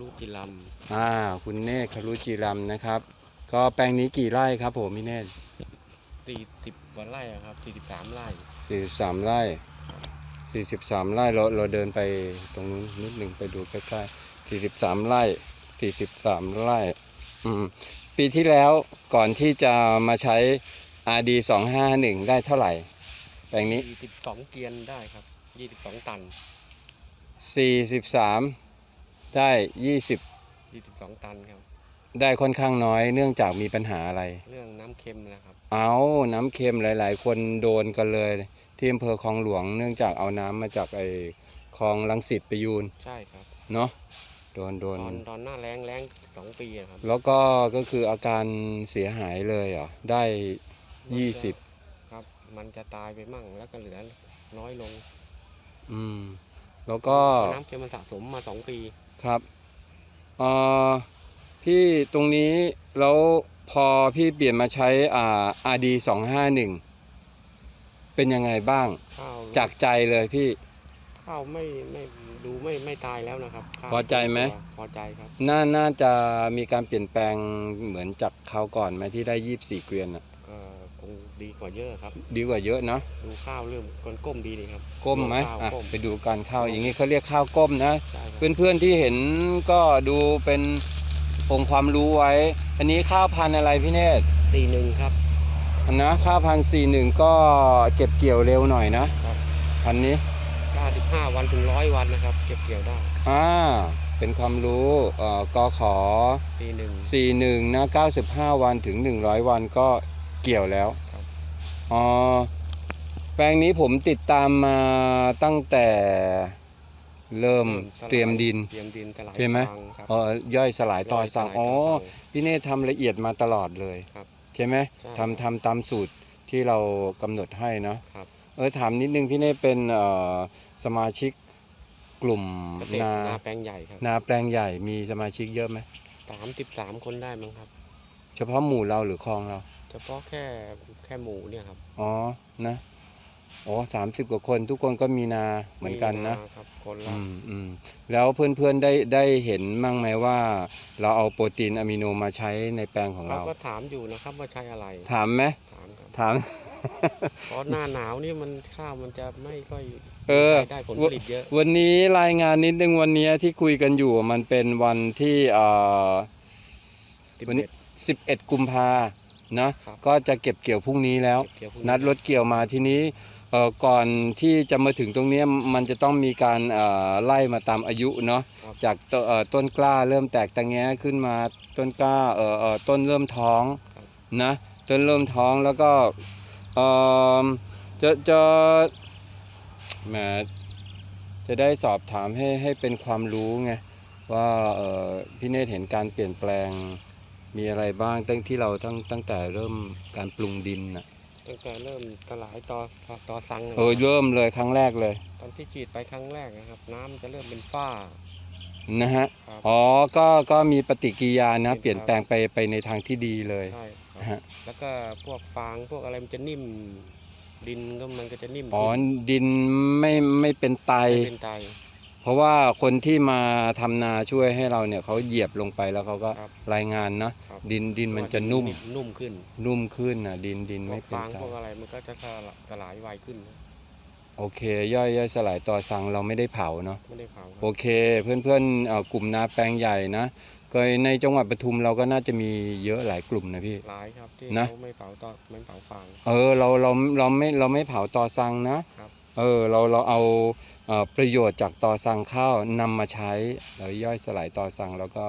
รุจิรัมอ่าคุณเนธครุจิรัมนะครับ ก็แปลงนี้กี่ไร่ครับผมพี่เนธสี่สิบกว่าไร่อะครับสี่สิบสามไร่สี่สามไร่สี่สิบสามไร่เราเราเดินไปตรงนู้นนิดหนึ่งไปดูใกล้ๆสี่สิบสามไร่สี่สิบสามไร่อืมปีที่แล้วก่อนที่จะมาใช้ RD 2 5 1ได้เท่าไหร่ แปลงนี้สี่สิบสองเกียนได้ครับยี่สิบสองตัน43 ได้20ยี่สิบสองตันครับ ได้ค่อนข้างน้อย เนื่องจากมีปัญหาอะไร เรื่องน้ำเค็มนะครับ เอาน้ำเค็มหลาย ๆ คนโดนกันเลย ที่อำเภอคลองหลวง เนื่องจากเอาน้ำมาจากไอ้คลองลังสิตไปยูนใช่ครับ เนาะโดนโดตอนนตอนหน้าแรงแรงสองปีอะครับแล้วก็ก็คืออาการเสียหายเลยเหรอได้20ครับ มันจะตายไปมั่งแล้วก็เหลือน้อยลงอืมแล้วก็ น้ำเค็มมันสะสมมาสองปี ครับเอ่อพี่ตรงนี้แล้วพอพี่เปลี่ยนมาใช้อ่า RD 251เป็นยังไงบ้าง ข้าวจากใจเลยพี่ ข้าวไม่ไม่ดูไม่ไม่ตายแล้วนะครับข้าวพอใจไหม พอใจครับ น่าน่าจะมีการเปลี่ยนแปลงเหมือนจากคราวก่อนไหมที่ได้24เกวียนน่ะก็คง ดีกว่าเยอะครับ ดีกว่าเยอะเนาะดูข้าวเริ่มก้นก้มดีนี่ครับ ก้มไหมข้าวอะก้มไปดูการข้าวอย่างนี้เขาเรียกข้าวก้มนะใช่ครับเพื่อนๆที่เห็นก็ดูเป็นองค์ความรู้ไว้ อันนี้ข้าวพันธุ์อะไรพี่เนตรสี่หนึ่งครับอันนะข้าวพันสี่หนึ่งก็เก็บเกี่ยวเร็วหน่อยนะครับพันนี้95วันถึงร้อยวันนะครับ เก็บเกี่ยวได้อ่าเป็นความรู้เอ่อกขอปีหนึ่งสี่หนึ่งนะเก้าสิบห้าวันถึงหนึ่งร้อยวันก็เกี่ยวแล้วครับ อ๋อ แปลงนี้ผมติดตามมาตั้งแต่เริ่มเตรียมดิน เตรียมดินสลายใช่ไหม ฟางครับเอ่อย่อยสลายต่อสั่งย่ยสลายอ๋อ ต่สั่งพี่เนธทำละเอียดมาตลอดเลย ครับใช่ไหมใช่ ทำทำตามสูตรที่เรากำหนดให้เนาะ ครับ เออถามนิดนึงพี่เนธเป็นเอ่อสมาชิกกลุ่มเกษตรนานาแปลงใหญ่ครับนาแปลงใหญ่มีสมาชิกเยอะไหมสามสิบสามคนได้มั้งครับ เฉพาะหมู่เราหรือคลองเรา เฉพาะแค่แค่หมูเนี่ยครับอ๋อนะโอ้สามสิบกว่าคนทุกคนก็มีนาเหมือนกันนะครับคนละอืมอืมแล้วเพื่อนๆได้ได้เห็นมั่งไหมว่า เราเอาโปรตีนอะมิโนมาใช้ในแปลงของเขาเรา ก็ถามอยู่นะครับว่าใช้อะไรถามไหมถามครับถาม เพราะหน้าหนาวนี่มันข้าวมันจะไม่ค่อยเออ ได้ผลผลิตเยอะวันนี้รายงานนิดนึงวันนี้ที่คุยกันอยู่มันเป็นวันที่เอ่อ11วันนี้11 กุมภา นะครับ ก็จะเก็บเกี่ยวพรุ่งนี้แล้ว เกี่ยวพวกนัดรถเกี่ยวมาทีนี้เอ่อก่อนที่จะมาถึงตรงเนี้ยมันจะต้องมีการเอ่อไล่มาตามอายุเนาะครับ จากตเอ่อต้นกล้าเริ่มแตกตะแงะขึ้นมาต้นกล้าเอ่อเอ่อต้นเริ่มท้องนะต้นเริ่มท้องแล้วก็เอ่อจะจะแหมจะได้สอบถามให้ให้เป็นความรู้ไงว่าเอ่อพี่เนธเห็นการเปลี่ยนแปลง มีอะไรบ้างตั้งที่เราตั้งตั้งแต่เริ่มการปรุงดินน่ะตั้งแต่เริ่มสลายตอตอสังนะเออครับเริ่มเลยครั้งแรกเลยตอนที่ฉีดไปครั้งแรกนะครับ น้ำจะเริ่มเป็นฝ้านะฮะครับ อ๋อก็ก็มีปฏิกิริยานะเป็นเปลี่ยนแปลงไปไปในทางที่ดีเลย ใช่ครับฮะ แล้วก็พวกฟางพวกอะไรมันจะนิ่ม ดินก็มันก็จะนิ่มอ๋อขึ้นดินไม่ไม่เป็นไตไม่เป็นไต เพราะว่าคนที่มาทำนาช่วยให้เราเนี่ยเขาเหยียบลงไปแล้วเขาก็ครับรายงานนะ ครับ ดินดินมันจะนุ่ม นุ่มขึ้นนุ่มขึ้นนะดินดินพวไม่กเป็นฟางไตพวกอะไรมันก็จะสลายสลายไวขึ้นโอเค ย่อยย่อยสลายต่อสั่งเราไม่ได้เผาเนาะ ไม่ได้เผาครับ โอเคเพื่อนเพื่อนๆเอ่อกลุ่มนาแปลงใหญ่นะก็ในจังหวัดปทุมเราก็น่าจะมีเยอะหลายกลุ่มนะพี่ หลายครับที่นะ เขาไม่เผาตอไม่เผาฟาง เออเราเราเราไม่เราไม่เผาตอสังนะครับ เออเราเราเอาเอ่อประโยชน์จากตอสังข้าวนำมาใช้แล้วย่อยสลายตอสังแล้วก็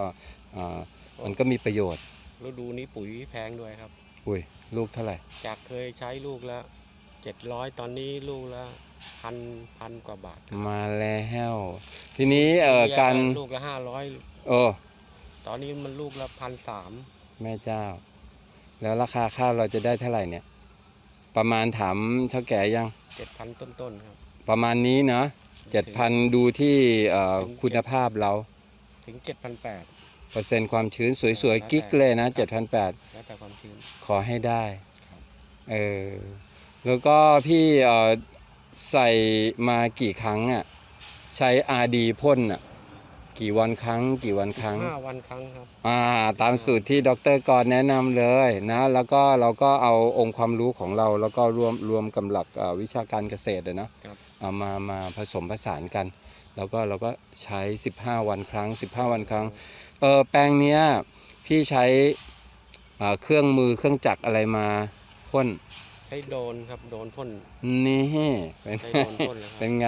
เอ่อมันก็มีประโยชน์ฤดูนี้ปุ๋ยแพงด้วยครับอุ้ยลูกเท่าไหร่ จากเคยใช้ลูกละเจ็ดร้อยตอนนี้ลูกละพันพันกว่าบาท มาแล้วทีนี้เอ่อการลูกละห้าร้อยเออตอนนี้มันลูกละพันสามแม่เจ้า แล้วราคาข้าวเราจะได้เท่าไหร่เนี่ย ประมาณถามเท่าแก่ยัง เจ็ดพันต้นๆครับ ประมาณนี้เนาะเจ็ดพันดูที่เอ่อคุณภาพเรา ถึงเจ็ดพันแปดเปอร์เซ็นต์ความชื้นสวยๆ กิ๊กเลยนะ7,800แล้วแต่ความชื้น ขอให้ได้ครับเออแล้วก็พี่เอ่อใส่มากี่ครั้งอะ ใช้ RD พ่นอะ กี่วันครั้ง กี่วันครั้งห้าวันครั้งครับ อ่า ตามสูตรที่ดรกรแนะนำเลยนะ แล้วก็เราก็เอาองค์ความรู้ของเรา แล้วก็รวมรวมกำลักเอ่อวิชาการเกษตรอะนะครับเอามามาผสมผสานกัน แล้วก็เราก็ใช้ 15 วันครั้ง 15 วันครั้งเออแปลงเนี้ยพี่ใช้อ่าเครื่องมือเครื่องจักรอะไรมาพ่น ใช้โดรนครับโดรนพ่น นี่เป็นใช้โดรนพ่นเลยครัเป็บนไง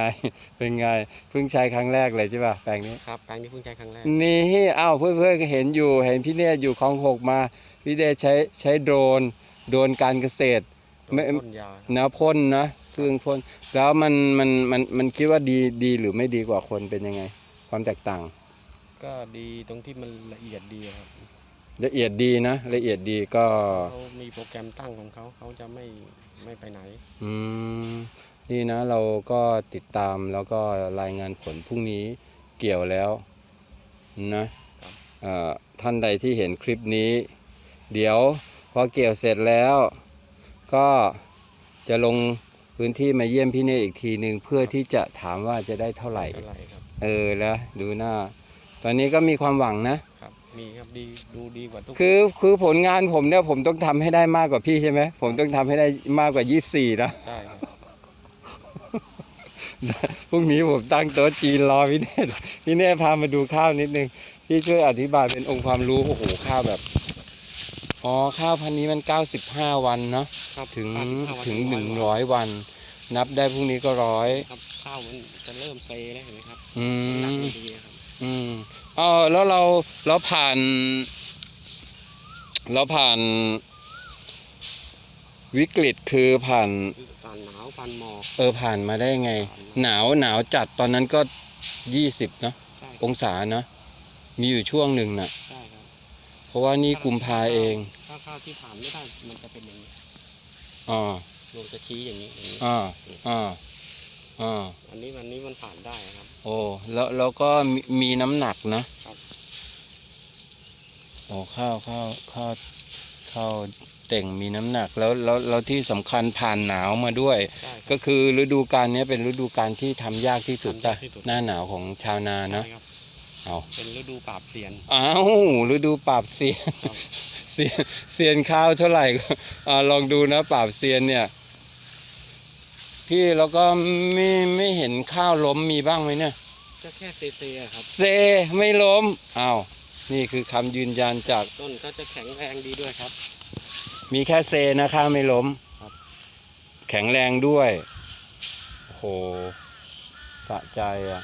เป็นไงเพิ่งใช้ครั้งแรกเลยใช่ป่ะแปลงนี้ ครับแปลงนี้เพิ่งใช้ครั้งแรก นี่อ้าวเพื่อนๆก็เห็นอยู่เห็นพี่เนี่ยอยู่คลองหกมา พี่เดชใช้ใช้โดรนโดรนการเกษตรไม่โดรนพ่นยาครับนะพ่นนะเครื่องพ่นแล้วมันมันมันมันคิดว่าดีดีหรือไม่ดีกว่าคนเป็นยังไง ความแตกต่าง ก็ดีตรงที่มันละเอียดดีครับ ละเอียดดีนะ ละเอียดดีก็เขามีโปรแกรมตั้งของเขาเขาจะไม่ไม่ไปไหน อืมนี่นะเราก็ติดตามแล้วก็รายงานผลพรุ่งนี้เกี่ยวแล้วนะครับเอ่อท่านใดที่เห็นคลิปนี้ เดี๋ยวพอเกี่ยวเสร็จแล้ว ก็จะลงพื้นที่มาเยี่ยมพี่เนยอีกทีหนึ่งเพื่อที่จะถามว่าจะได้เท่าไหร่เท่าไหร่ครับเออแล้วดูหน้า ตอนนี้ก็มีความหวังนะครับ มีครับดีดูดีกว่าทุกคือคือผลงานผมเนี่ยผมต้องทำให้ได้มากกว่าพี่ใช่ไหมผมต้องทำให้ได้มากกว่า 24 นะ ใช่ครับพรุ่งนี้ผมตั้งโต๊ะจีนรอพี่เนตพี่เนตพามาดูข้าวนิดนึงพี่ช่วยอธิบายเป็นองค์ความรู้โอ้โหข้าวแบบ อ๋อข้าวพันธุ์นี้มัน 95 วันเนาะครับถึง85วันถึงร้อยวัน100 วัน นับได้พรุ่งนี้ก็ร้อยครับข้าวมันจะเริ่มเซแล้วเห็นไหมครับอืหนักมไม่ดีครับ อืม เออแล้วเราเราผ่านเราผ่านวิกฤตคือผ่านผ่านหนาวผ่านหมอกเออผ่านมาได้ไง หนาวหนาวจัดตอนนั้นก็ยี่สิบเนาะใช่องศาเนาะมีอยู่ช่วงหนึ่งน่ะ ใช่ครับเพราะว่านี่กุมภาเองถ้าข้าวที่ผ่านไม่ได้มันจะเป็นอย่างนี้อ่าลงจะชี้อย่างนี้อย่างนี้ อ่าอ่า อ่าอันนี้วันนี้มันผ่านได้ครับ โอ้แล้วแล้วก็มีมีน้ำหนักนะครับ โอ้ข้าวข้าวข้าวข้าวเต่งมีน้ำหนักแล้วแล้วแล้วที่สำคัญผ่านหนาวมาด้วยใช่คก็รับคือฤดูกาลเนี้ยเป็นฤดูกาลที่ทำยากที่สุดทำป่ะยากที่สุด หน้าหนาวของชาวนาเนาะใช่ครับ เอาเป็นฤดูปราบเสียน อ้าวฤดูปราบเซียนครับ เซียนเซียนข้าวเท่าไหร่ก็อ่าลองดูนะปราบเซียนเนี่ย พี่แล้วก็ไม่ไม่เห็นข้าวล้มมีบ้างไหมเนี่ย ก็แค่เซเซอะครับ เซไม่ล้มอ้าวนี่คือคำยืนยันจากต้นก็จะแข็งแรงดีด้วยครับ มีแค่เซนะข้าวไม่ล้มครับ แข็งแรงด้วยโอ้โหสะใจอะ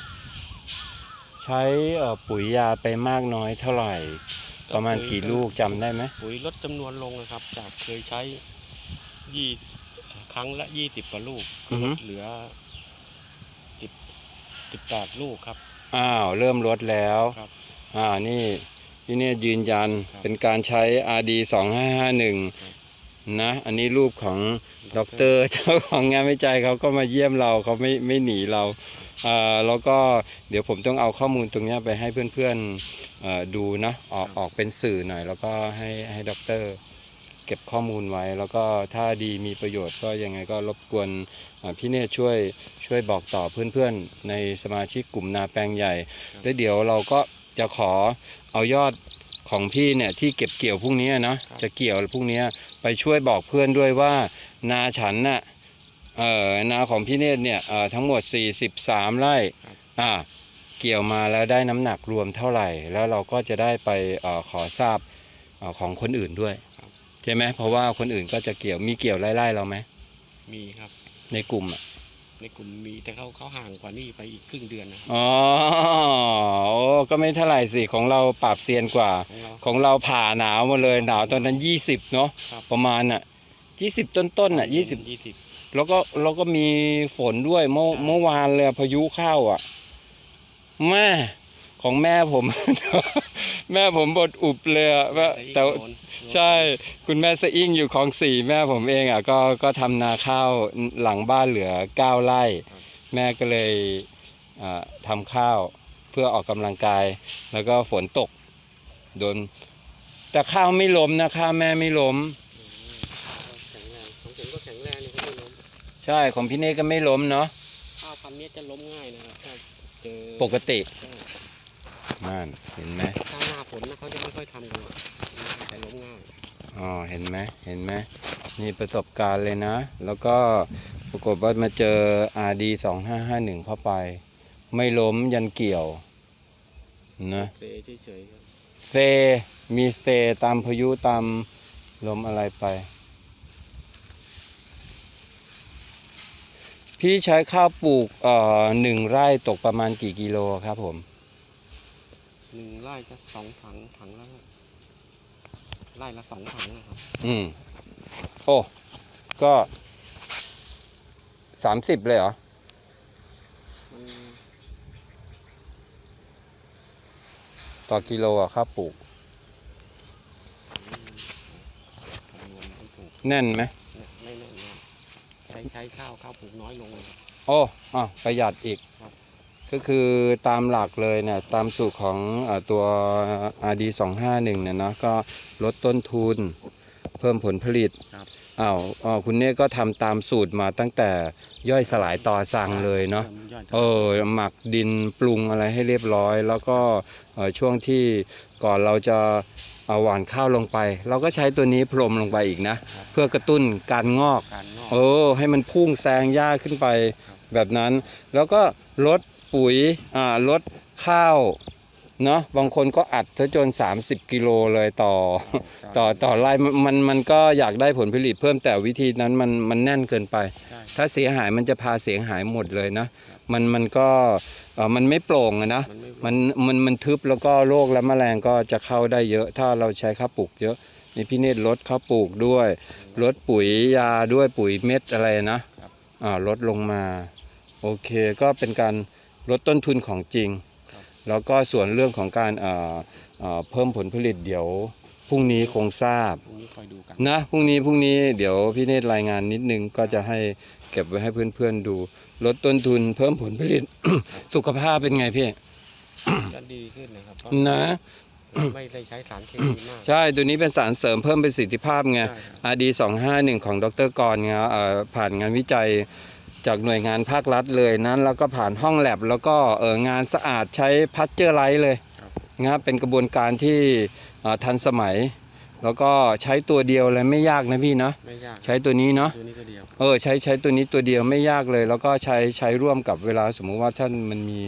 ใช้เอ่อปุ๋ยยาไปมากน้อยเท่าไหร่ ประมาณกี่ลูกจำได้ไหม ปุ๋ยลดจำนวนลงนะครับ จากเคยใช้ยี่ ครั้งละยี่สิบกว่าลูกอือฮึลดเหลือสิบสิบแปดลูกครับ อ้าวเริ่มลดแล้วครับอ่านี่พี่เนี่ยยืนยันครับเป็นการใช้ RD 2551นะอันนี้รูปของด็อกเตอร์เจ้าของงานวิจัยเขาก็มาเยี่ยมเราเขาไม่ไม่หนีเราอ่าแล้วก็เดี๋ยวผมต้องเอาข้อมูลตรงเนี้ยไปให้เพื่อนๆเอ่อดูนะออกออกเป็นสื่อหน่อย แล้วก็ให้ให้ด็อกเตอร์ เก็บข้อมูลไว้ แล้วก็ถ้าดีมีประโยชน์ก็ยังไงก็รบกวนอ่าพี่เนี่ยช่วยช่วยบอกต่อเพื่อนๆ ในสมาชิกกลุ่มนาแปลงใหญ่แล้วเดี๋ยวเราก็จะขอเอายอดของพี่เนี่ยที่เก็บเกี่ยวพรุ่งนี้นะครับจะเกี่ยวพรุ่งนี้ไปช่วยบอกเพื่อนด้วยว่านาฉันน่ะเอ่อนาของพี่เนตรเนี่ยเอ่อทั้งหมด 43 ไร่อ่าเกี่ยวมาแล้วได้น้ำหนักรวมเท่าไหร่ แล้วเราก็จะได้ไปเออขอทราบเอ่อของคนอื่นด้วย ใช่ไหมเพราะว่าคนอื่นก็จะเกี่ยวมีเกี่ยวไล่ๆเราไหมมีครับ ในกลุ่มอะในกลุ่มมีแต่เขาเขาห่างกว่านี่ไปอีกครึ่งเดือนนะครับอ๋อโอ้ก็ไม่เท่าไหร่สิของเราปราบเซียนกว่า ของเราของเราผ่าหนาวมาเลยหนาวตอนนั้น20เนาะครับประมาณน่ะ20ต้นๆน่ะ20ยี่สิบแล้วก็แล้วก็มีฝนด้วยเมื่อใช่เมื่อวานเลยพายุเข้าอะแม่ ของแม่ผม แม่ผมบดอุบเลยอะว่าแต่โดนใช่คุณแม่สะอิ่งอยู่ของสี่แม่ผมเองอะก็ก็ทำนาข้าวหลังบ้านเหลือ9ไร่ แม่ก็เลยอ่าทำข้าวเพื่อออกกำลังกาย แล้วก็ฝนตกโดนแต่ข้าวไม่ล้มนะข้าวแม่ไม่ล้มแข็งแรงของผมก็แข็งแรงนี่เขาไม่ล้มใช่ของพี่เน่ก็ไม่ล้มเนาะข้าวพันธุ์เนี้ยจะล้มง่ายนะครับถ้าเจอปกติใช่อ นั่นเห็นไหมถ้าหน้าฝนนะเขาจะไม่ค่อยทำกันหรอกแต่ล้มง่ายอ๋อเห็นไหมเห็นไหมนี่ประสบการณ์เลยนะ แล้วก็ปรากฏว่ามาเจอ RD 2551เข้าไป ไม่ล้มยันเกี่ยวนะเซเฉยๆครับเซมีเซตามพายุตามลมอะไรไป พี่ใช้ข้าวปลูกเอ่อหนึ่งไร่ตกประมาณกี่กิโลครับผม หนึ่งไร่จะสองถังถังละไร่ละสองถังนะครับ อืม โอ้ ก็สามสิบเลยเหรอ มันต่อกิโลอะครับปลูก คำนวณไม่ถูกแน่นไหม เนี่ยไม่แน่นนะใช้ใช้ข้าวข้าวปลูกน้อยลงเลยครับโอ้อะประหยัดอีก ครับ ก็คือตามหลักเลยเนี่ยตามสูตรของอาตัว RD 251 เนี่ยนะก็ลดต้นทุนเพิ่มผลผลิตครับอ้าวอ้าวคุณเน่ก็ทำตามสูตรมาตั้งแต่ย่อยสลายต่อสั่งเลยเนาะยอดเออหมักดินปรุงอะไรให้เรียบร้อย แล้วก็เอ่อช่วงที่ก่อนเราจะเอาหว่านข้าวลงไป เราก็ใช้ตัวนี้พรมลงไปอีกนะ เพื่อกระตุ้นการงอกการงอกเออให้มันพุ่งแซงหญ้าขึ้นไปครับแบบนั้น แล้วก็ลด ปุ๋ยอ่าลดข้าวเนาะบางคนก็อัดซะจน 30 กิโลเลยต่อต่อต่อไร่มันมันมันก็อยากได้ผลผลิตเพิ่มแต่วิธีนั้นมันมันแน่นเกินไปใช่ถ้าเสียหายมันจะพาเสียหายหมดเลยนะมันมันก็เอ่อมันไม่โปร่งอะนะมันไม่มันมันมันทึบแล้วก็โรคและแมลงก็จะเข้าได้เยอะ ถ้าเราใช้ข้าวปลูกเยอะนี่พี่เนตรลดข้าวปลูกด้วยลดปุ๋ยยาด้วยปุ๋ยเม็ดอะไรนะครับอ่าลดลงมา โอเคก็เป็นการ ลดต้นทุนของจริงครับแล้วก็ส่วนเรื่องของการเอ่อเอ่อเพิ่มผลผลิตเดี๋ยวพรุ่งนี้คงทราบพรุ่งนี้คอยดูกันนะพรุ่งนี้พรุ่งนี้เดี๋ยวพี่เนตรรายงานนิดนึงก็จะให้เก็บไว้ให้เพื่อนๆดู ลดต้นทุนเพิ่มผลผลิตสุขภาพเป็นไงพี่ก็ดีขึ้นนะครับเพราะนะไม่ได้ใช้สารเคมีมากใช่ตัวนี้เป็นสารเสริมเพิ่มประสิทธิภาพไงใช่ครับ RD 251ของดรกรเนี่ยเอ่อผ่านงานวิจัย จากหน่วยงานภาครัฐเลยนั้น แล้วก็ผ่านห้องแลบแล้วก็เอองานสะอาดใช้พัชเจอร์ไลท์เลยครับนะเป็นกระบวนการที่เอ่อทันสมัย แล้วก็ใช้ตัวเดียวเลยไม่ยากนะพี่นะไม่ยากใช้ตัวนี้เนาะตัวนี้ก็เดียวเออใช้ใช้ตัวนี้ตัวเดียวไม่ยากเลย แล้วก็ใช้ใช้ร่วมกับเวลาสมมุติว่าท่านมันมี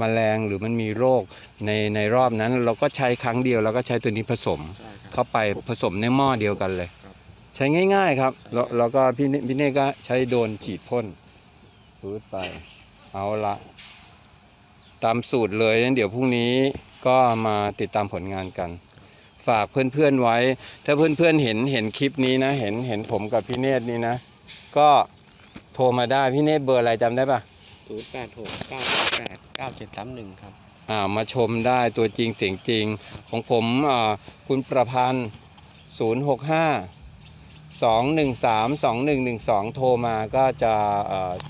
มแมลงหรือมันมีโรคในในรอบนั้น เราก็ใช้ครั้งเดียวแล้วก็ใช้ตัวนี้ผสมใช่ครับเข้าไปผสมในหม้อเดียวกันเลยครับใช้ง่าย ๆ ครับแล้วแล้วก็พี่เนพี่เน่ก็ใช้โดรนฉีดพ่น ปืดไป เอาละตามสูตรเลยนั้นเดี๋ยวพรุ่งนี้ก็มาติดตามผลงานกัน ฝากเพื่อนๆไว้ ถ้าเพื่อนๆเห็นเห็นคลิปนี้นะ เห็นเห็นผมกับพี่เนตรนี่นะ ก็โทรมาได้พี่เนตรเบอร์อะไรจำได้ปะศูนย์แปดหกเก้าแปดเก้าเจ็ดสามหนึ่งครับ อ่ามาชมได้ตัวจริงเสียงจริงของผมอ่าคุณประพันธ์065 213 2112 โทรมาก็จะ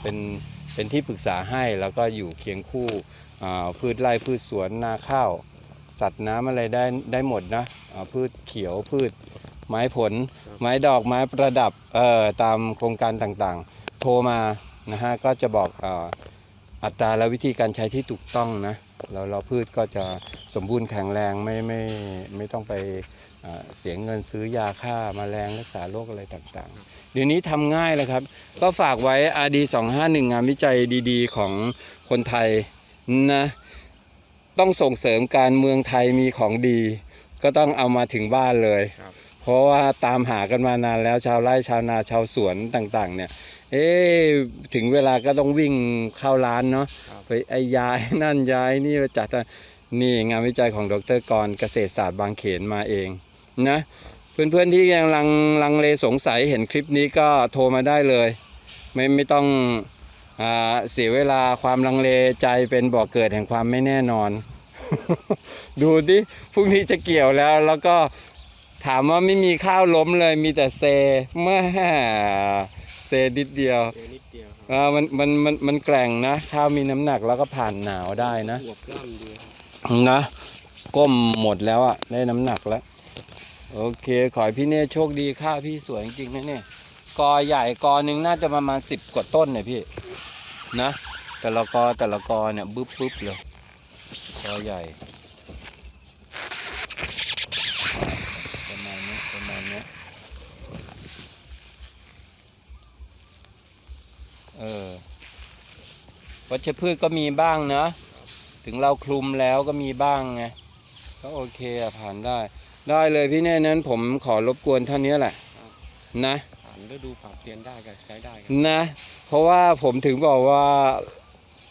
เป็นเป็นที่ปรึกษาให้แล้วก็อยู่เคียงคู่พืชไร่พืชสวนนาข้าว สัตว์น้ำอะไรได้ได้หมดนะพืชเขียวพืชไม้ผล ไม้ดอกไม้ประดับเอ่อตามโครงการต่างๆ โทรมานะฮะก็จะบอกอ,อัตราและวิธีการใช้ที่ถูกต้องนะแล้วเราพืชก็จะสมบูรณ์แข็งแรงไม่ไม่ไม่ต้องไป เสียเงินซื้อยาฆ่ามาแมลงรักษาโรคอะไรต่างๆ เดี๋ยวนี้ทำง่ายเลยครับ ก็ฝากไว้ RD 251งานวิจัยดีๆ ของคนไทยนะต้องส่งเสริมการเมืองไทยมีของดี ก็ต้องเอามาถึงบ้านเลยครับเพราะว่าตามหากันมานานแล้วชาวไร่ชาวนาชาวสวนต่างๆ เนี่ย เอ๊ะถึงเวลาก็ต้องวิ่งเข้าร้านเนาะครับไปไอ้ยายนั่นยายนี่ไปจัดนี่งานวิจัยของดรกรเกษตรศาสตร์บางเขนมาเอง นะเพื่อนๆที่ยังลังลังเลสงสัยเห็นคลิปนี้ก็โทรมาได้เลย ไม่ไม่ต้องอาเสียเวลาความลังเลใจเป็นบ่อกเกิดแห่งความไม่แน่นอน ดูดิพรุ่งนี้จะเกี่ยวแล้วแล้วก็ถามว่าไม่มีข้าวล้มเลยมีแต่เซแม่เซนิดเดียวเจอนิดเดียวครับอ่ามันมันมันมันแกร่งนะ ข้าวมีน้ำหนักแล้วก็ผ่านหนาวได้นะอวบกล้ามดีครับนะก้มหมดแล้วอะได้น้ำหนักแล้ว โอเค ขอให้พี่เน่โชคดีค่าพี่สวยจริงๆนะเนี่ยกอใหญ่กอหนึ่งน่าจะประมาณสิบกว่าต้นเนี่ยพี่ นะ แต่ละกอแต่ละกอเนี่ยบึ๊บปึ๊บเลยกอใหญ่ประมาณนี้ประมาณนี้เออวัชพืชก็มีบ้างนะ ถึงเราคลุมแล้วก็มีบ้างไงก็โอเคผ่านได้ ได้เลยพี่เน่นั้นผมขอรบกวนเท่านี้แหละนะผ่านฤดูปรับเปลี่ยนได้ก็ใช้ได้ครับนะ เพราะว่าผมถึงบอกว่า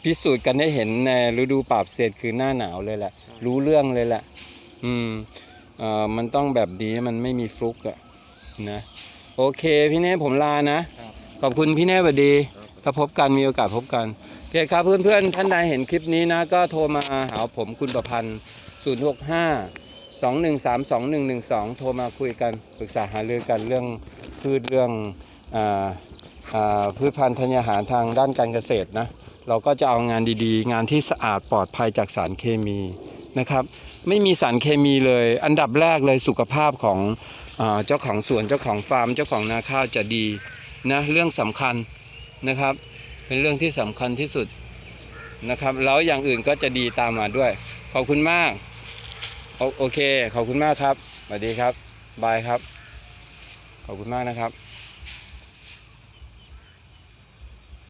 พิสูจน์กันได้เห็นในฤดูปราบเศษคือหน้าหนาวเลยแหละ รู้เรื่องเลยแหละ อืมเอ่อมันต้องแบบนี้มันไม่มีฟลุกอะนะโอเคพี่เน่ผมลานะ ครับ ขอบคุณพี่เน่สวัสดีครับถ้าพบกันมีโอกาสพบกันโอเคครับเพื่อนๆ ท่านใดเห็นคลิปนี้นะ ก็โทรมาหาผมคุณประพันธ์ 065 213 2112 โทรมาคุยกันปรึกษาหารือกันเรื่องพืชเรื่องออพืชพันธุ์ธัญญาหารทางด้านการเกษตรนะเราก็จะเอางานดีๆ งานที่สะอาดปลอดภัยจากสารเคมีนะครับ ไม่มีสารเคมีเลย อันดับแรกเลยสุขภาพของเจ้าของสวนเจ้าของฟาร์ม เจ้าของนาข้าวจะดีนะเรื่องสำคัญนะครับ เป็นเรื่องที่สำคัญที่สุดนะครับ แล้วอย่างอื่นก็จะดีตามมาด้วย ขอบคุณมาก โอเค ขอบคุณมากครับสวัสดีครับ บายครับ ขอบคุณมากนะครับ